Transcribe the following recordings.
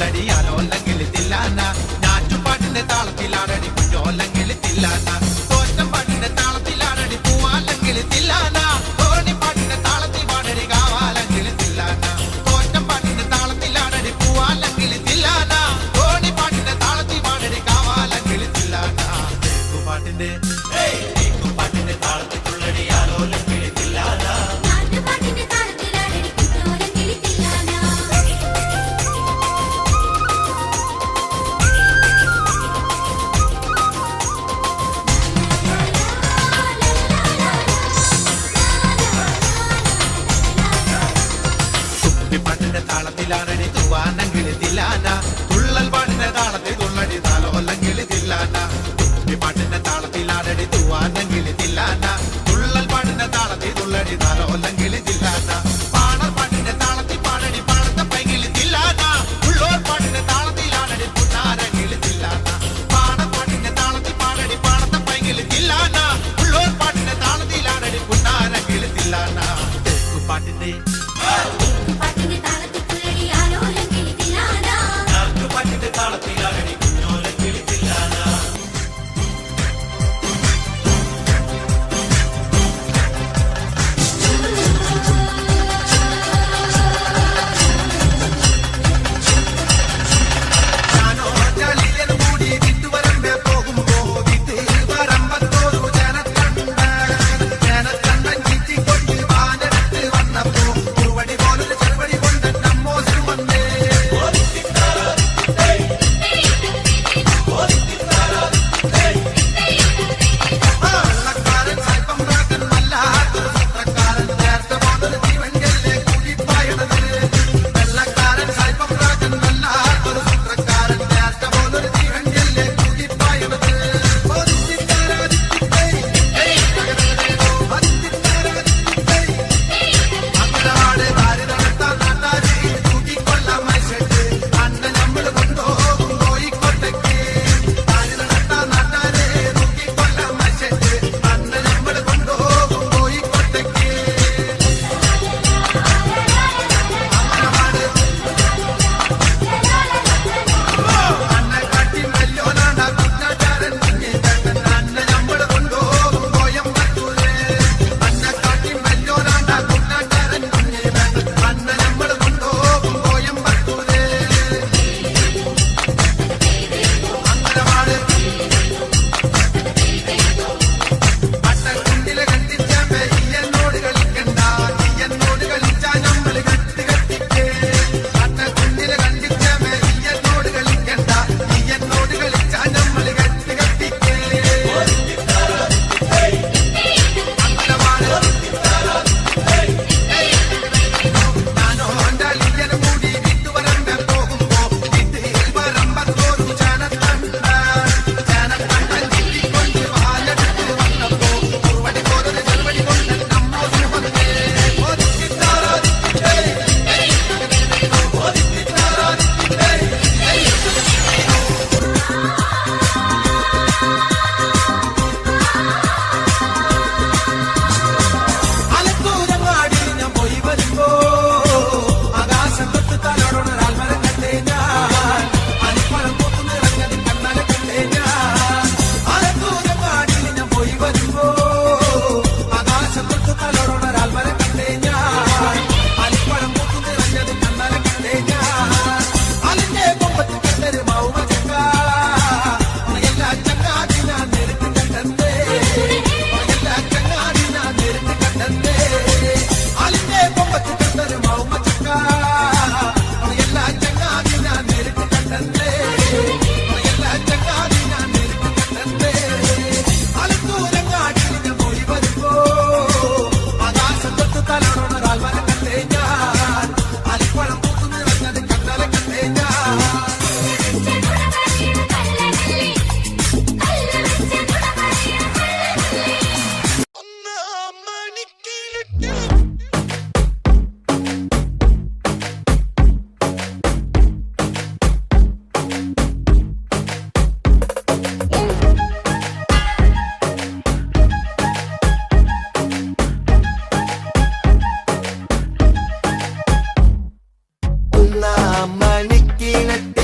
അല്ലടി അലോല്ലെങ്കിൽ തില്ലാന. ഞാറ്റുപാട്ടിന്റെ താളത്തിലാണടി താളത്തിലാണടി തൂവാനങ്കിളി തില്ലാന തുള്ളൽ പാട്ടിന്റെ താളത്തിൽ തുള്ളടി താലോലങ്കിളി തില്ലാന പാട്ട്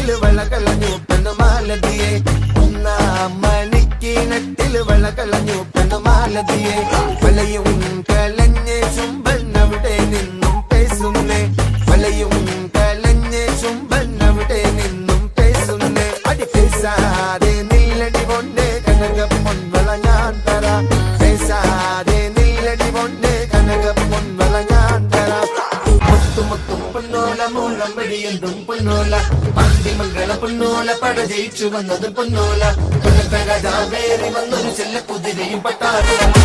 മണിക്കിണറ്റിൽ വെള്ളക്കളഞ്ഞു പെണ്ണുമാലതിയെ ഒന്നാം മണിക്കിണറ്റിൽ വെള്ളക്കളഞ്ഞു പെണ്ണുമാലതിയെ വലയും പൊന്നോല എന്തും പൊന്നോല. പൊന്നോല പാണ്ടിമംഗള പൊന്നോല പട ജയിച്ചു വന്നതും പൊന്നോല. രാജാവേറി വന്നൊരു ചെല്ല കുതിരയും പട്ടാളം